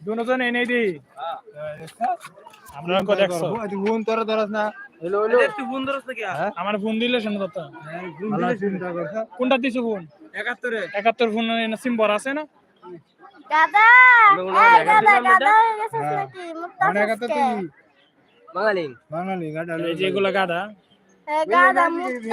দুজন এনে দি। আমরা কো দেখছ? ফোন তোরা ধরাস না। Hello hello. একটু ফোন ধরছ নাকি? আমার ফোন দিলে শুনে তো। ভালো চিন্তা করছ? কোনটা দিছো ফোন একাত্তরে। একাত্তর ফোন সিম ভরা আছে না? গাদা এই গাদা গাদা হয়ে গেছিস নাকি? মানে তুই বাঙালি। বাঙালি গাদা এই গাদা। গাদা হয়েছে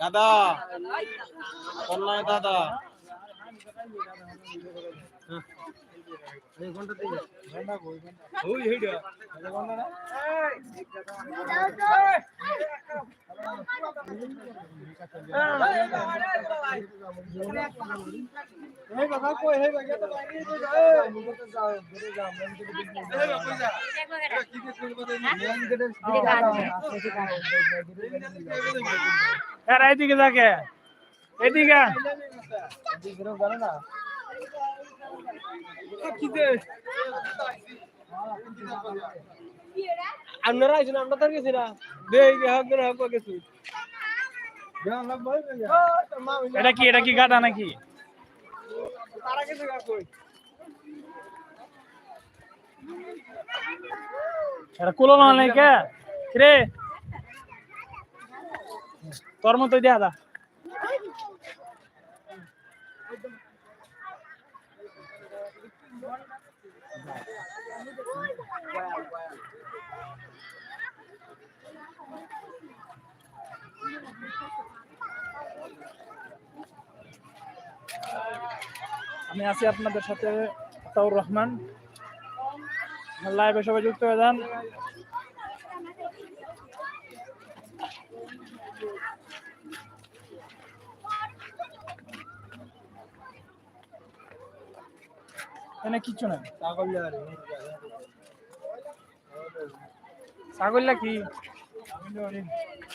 দাদা অনলাইন দাদা এই ঘণ্টা থেকে গাডা কই ওই হেডা দাও তো এই বাবা কই হে বাবা তো বাইরে দে যাও মুকে তো যাও ঘরে যাও মন কে আপনারা আইছেন আমরা তো গেছি না। দেই হক করে হক গেছি। এটা কি এটা কি গাদা নাকি? এটা কুলো না নাই কে? রে তোর মতো দিয়া দা। আমি আছি আপনাদের সাথে আতাউর রহমান। লাইভে সবাই যুক্ত হয়ে যান। এখানে কিচ্ছু নাই। পাগল কি?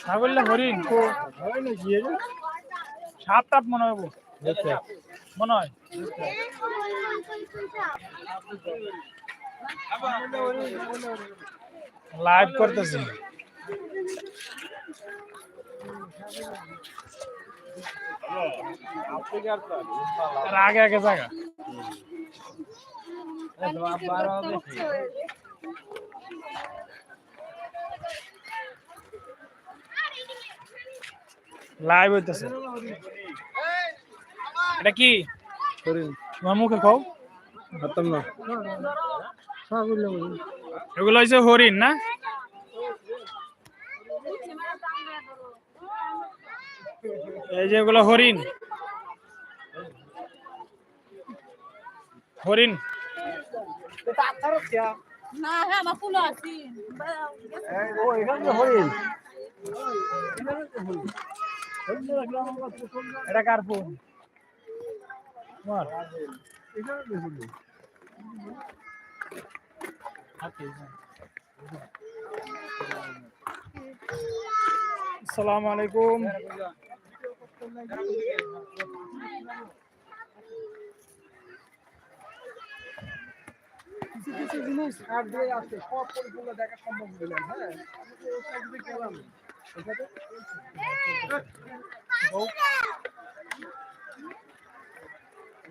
ছাগল্লা হরিণ। হয় না সাপ টাপ মনে হব মনে হয়? লাইভ করতেছি। তার আগে আগে জায়গা। লাইভ হইতেছে। এটা কি? করিন তোমার মুখে খাও খতম না। এগুলো হচ্ছে হরিণ না? এই যে এগুলো হরিণ। হরিণ। না হ্যাঁ আমার ফুল আছি। হরিণ এটা কার ফোন তোমার এখানে দেখুন আসসালামু আলাইকুম কিছু কিছু জিনিস হাত দিয়ে আসছে সব পরিপূর্ণ দেখা সম্ভব হ্যাঁ গেলাম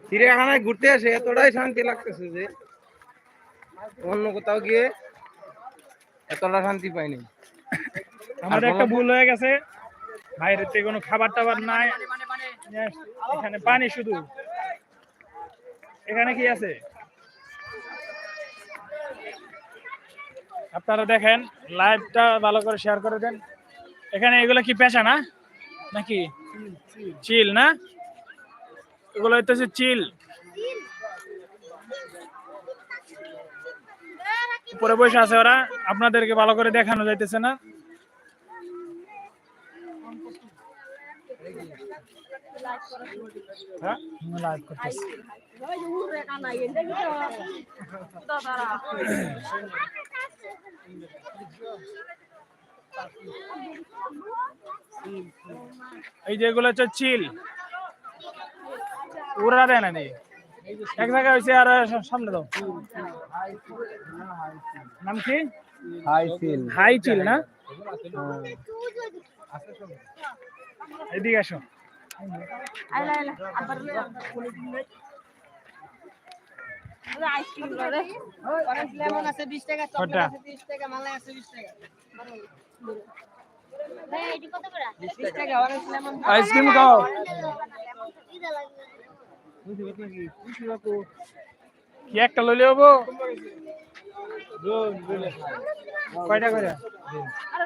চিড়িয়াখানায় ঘুরতে আসে এতটাই শান্তি লাগতেছে যে অন্য কোথাও গিয়ে এতটা শান্তি পাইনি। আমাদের একটা ভুল হয়ে গেছে। বাইরের থেকে কোনো খাবার টাবার নাই। এখানে পানি শুধু। এখানে কি আছে? আপনারা দেখেন লাইভটা ভালো করে শেয়ার করে দেন। এখানে এগুলো কি পেশা না? নাকি? চিল না? এগুলো হইতেছে চিল। উপরে বসে আছে ওরা, আপনাদেরকে ভালো করে দেখানো যাইতেছে না। হ্যাঁ? এই যে এগুলো হচ্ছে চিল। উড়া দেয় না নি। এক জায়গায় হয়েছে আর সামনে দাও। নাম কি? হাই ফিল হাই চিল না এদিকে আসো। আইলা আইলা আবার আইসক্রিম করে অরেঞ্জ লেমন আছে 20 টাকা চকলেট কটা? আছে 30 টাকা মালাই আছে 20 টাকা ভাই এটি কত করে? 20 টাকা অরেঞ্জ লেমন আইসক্রিম খাও কি একটা লইলে হব কয়টা করে? আরে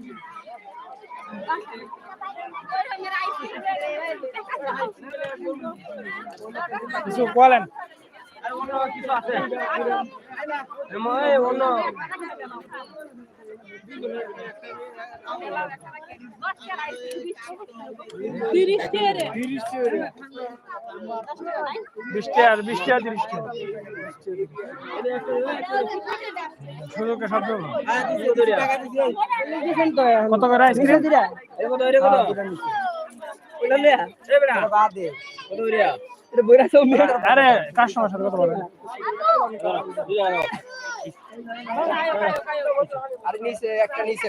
কিছু বলেন। অন্য তিরিশ টাকা আর কাস্টমার সাথে কথা বলেন আর নিচে একটা নিচে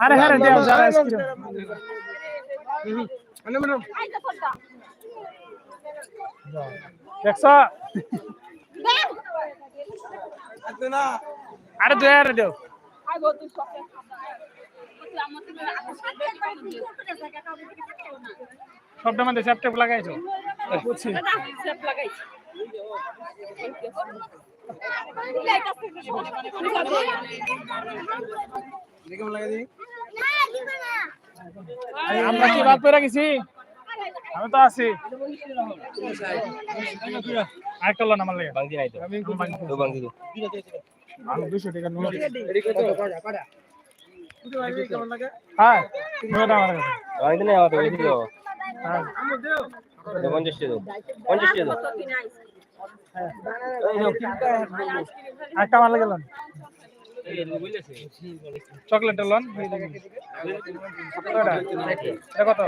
আরে হ্যাঁ দেও যারা আইসক্রিম দেখছ আরে দুই আরে দেও সবটা মধ্যে চ্যাপটেপ লাগাইছো? বুঝছি আরে আমরা কি বাদ পেরে গেছি? আমি তো আছি। আরেকটা লোন আমার লেগে। বাংদি নাই তো। আমি হ্যাঁ নোট আমার কাছে। বাংদি নাই আমার তো। বেশি তো তো পঞ্চাশ টাকা দাও। পঞ্চাশ টাকা দাও। আরেকটা আমার লেগে লোন চকলেটের এটা কত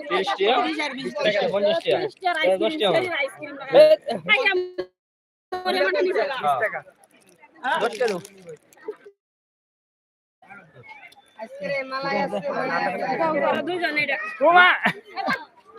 তিরিশ টাকা পঞ্চাশ টাকা দশ টাকা। দশ টাকা দাও। আইসক্রিম আছে দুজনে তোমা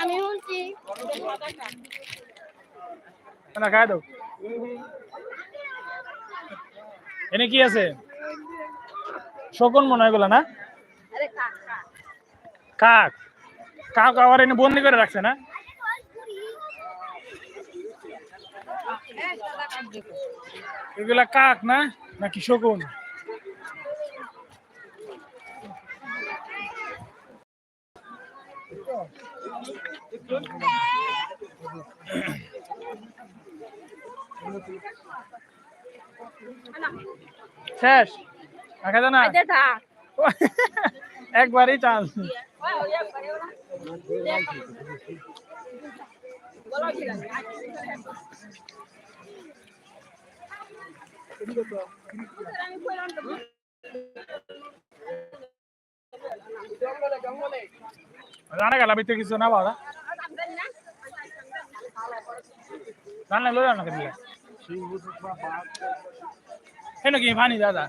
আমি শুনছি না খাই দাও। এনে কি আছে? শকুন মনে হয় না? কাক। কাক আবার এনে বন্দি করে রাখছে না? এগুলা কাক না? নাকি শকুন? শেষ। দেখা যায় না? একবারই চান্স জানা গেল ভিতরে কিছু না বাবা। জানলে লই না দিলে? কেন কি পানি দাদা?